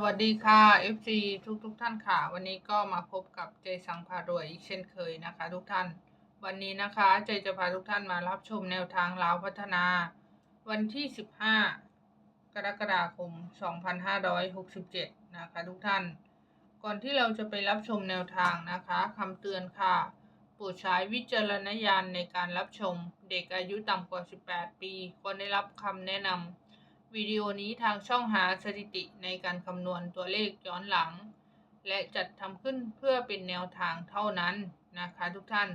สวัสดีค่ะ FC ทุกทุกๆท่านค่ะ วันนี้ก็มาพบกับเจสังพารวยอีกเช่นเคยนะคะ ทุกท่าน วันนี้นะคะเจจะพาทุกท่านมารับชมแนวทางลาวพัฒนา วันที่ 15 กรกฎาคม 2567 นะคะ ทุกท่าน ก่อนที่เราจะไปรับชมแนวทางนะคะคำเตือนค่ะโปรดใช้วิจารณญาณในการรับชมเด็กอายุต่ำกว่า 18 ปีควรได้รับคำแนะนำ วิดีโอนี้ทางช่องหาสถิติในการคำนวณตัวเลขย้อนหลัง และจัดทำขึ้นเพื่อเป็นแนวทางเท่านั้นนะคะทุกท่าน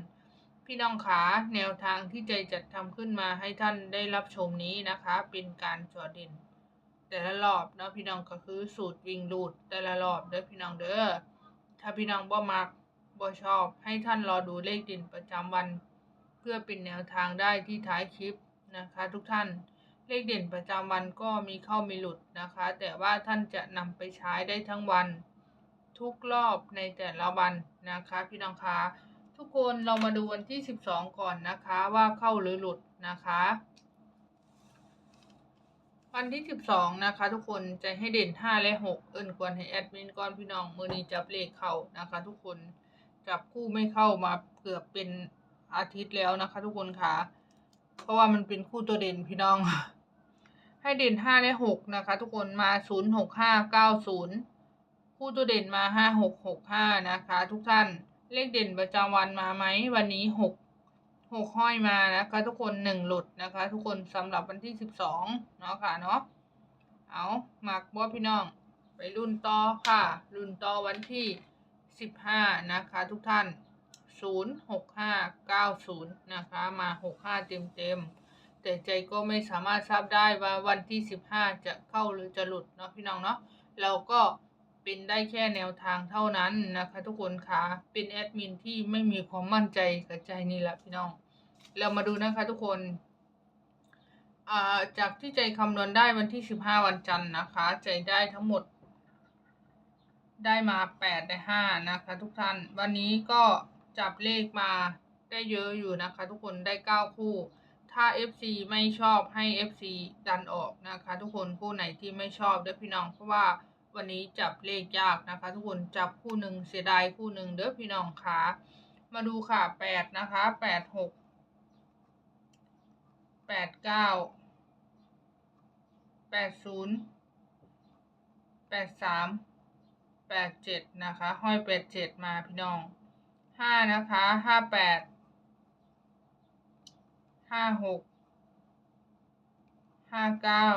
พี่น้องขาแนวทางที่ใจจัดทำขึ้นมาให้ท่านได้รับชมนี้นะคะ เป็นการจอดินแต่ละรอบนะพี่น้องก็คือสูตรวิ่งรูดแต่ละรอบเด้อพี่น้องเด้อถ้าพี่น้องบ่มักบ่ชอบ ให้ท่านรอดูเลขเด่นประจำวัน เพื่อเป็นแนวทางได้ที่ท้ายคลิปนะคะ ทุกท่าน เลขเด่นประจำวันก็มีเข้ามีหลุดนะคะ แต่ว่าท่านจะนำไปใช้ได้ทั้งวัน ทุกรอบในแต่ละวันนะคะ พี่น้องคะทุกคนเรามาดูวันที่ 12 ก่อนนะคะว่าเข้าหรือหลุดนะคะ วันที่ 12 นะคะ ทุกคนจะให้เด่น 5 และ 6 เอิ้นควรให้แอดมินก่อนพี่น้องมือนี้จับเลขเข้านะคะ ทุกคนจับคู่ไม่เข้ามาเกือบเป็นอาทิตย์แล้วนะคะ ทุกคนค่ะ เพราะว่ามันเป็นคู่ตัวเด่นพี่น้อง ให้เด่นห้าและหกนะคะ ทุกคนมาศูนย์หกห้าเก้าศูนย์คู่ตัวเด่นมาห้าหกหกห้านะคะ ทุกท่านเลขเด่นประจำวันมาไหมวันนี้หกหกห้อยมานะคะ ทุกคนหนึ่งหลุดนะคะ ทุกคนสำหรับวันที่สิบสองเนาะค่ะเนาะเอาหมากบ่พี่น้อง ไปรุ่นต่อค่ะ รุ่นต่อวันที่สิบห้านะคะ ทุกท่าน ศูนย์หกห้าเก้าศูนย์นะคะมาหกห้าเต็มเต็มแต่ใจก็ไม่สามารถทราบได้ว่าวันที่สิบห้าจะเข้าหรือจะหลุดเนาะพี่น้องเนาะเราก็เป็นได้แค่แนวทางเท่านั้นนะคะทุกคนค่ะเป็นแอดมินที่ไม่มีความมั่นใจกับใจนี่แหละพี่น้อง เรามาดูนะคะทุกคนอ่าจากที่ใจคำนวณได้วันที่สิบห้าวันจันทร์นะคะ ใจได้ทั้งหมด ได้มาแปดได้ห้านะคะ ทุกท่าน วันนี้ก็ จับเลขมาได้เยอะอยู่นะคะ ทุกคนได้เก้าคู่ ถ้า FC ไม่ชอบให้ FC ดันออกนะคะ ทุกคนคู่ไหนที่ไม่ชอบเด้อพี่น้องเพราะว่าวันนี้จับเลขยากนะคะ ทุกคนจับคู่หนึ่งเสียดายคู่หนึ่งเด้อพี่น้องค่ะมาดูค่ะแปดนะคะแปดหกแปดเก้าแปดศูนย์แปดสามแปดเจ็ดนะคะ ห้อยแปดเจ็ดมาพี่น้อง ห้านะคะห้าแปดห้าหกห้าเก้า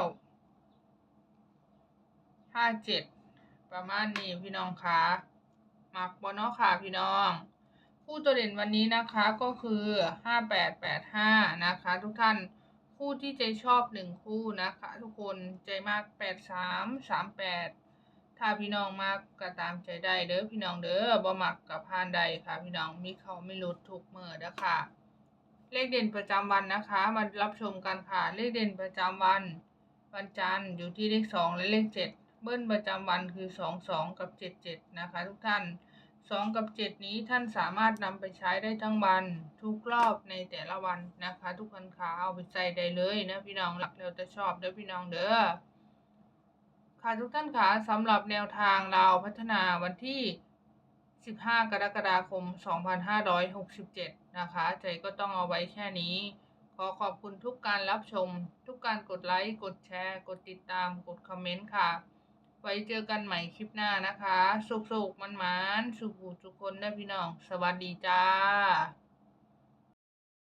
ห้าเจ็ดประมาณนี้พี่น้องคะมักบอนอค่ะพี่น้อง คู่ตัวเด่นวันนี้นะคะก็คือห้าแปดแปดห้านะคะ ทุกท่านคู่ที่ใจชอบหนึ่งคู่นะคะ ทุกคนใจมากแปดสามสามแปด ถ้าพี่น้องมากก็ตามใจได้เด้อพี่น้องเด้อบ่มักกับพานใดค่ะ พี่น้องมีเขาไม่ลดทุกเมื่อเด้อค่ะ เลขเด่นประจำวันนะคะ มารับชมกันค่ะ เลขเด่นประจำวัน วันจันทร์อยู่ที่เลขสองและเลขเจ็ดเบิ้ลประจำวันคือสองสองกับเจ็ดเจ็ดนะคะ ทุกท่านสองกับเจ็ดนี้ท่านสามารถนำไปใช้ได้ทั้งวันทุกรอบในแต่ละวันนะคะ ทุกคนค่ะเอาไปใส่ได้เลยนะพี่น้องหลักเราจะชอบเด้อพี่น้องเด้อ ค่ะทุกท่านคะสำหรับแนวทางเราพัฒนาวันที่ 15 กรกฎาคม 2567 นะคะ ใจก็ต้องเอาไว้แค่นี้ ขอขอบคุณทุกการรับชม ทุกการกดไลค์ กดแชร์ กดติดตาม กดคอมเมนต์ค่ะ ไว้เจอกันใหม่คลิปหน้านะคะ สุขๆมันๆสุขๆทุกคนนะพี่น้อง สวัสดีจ้า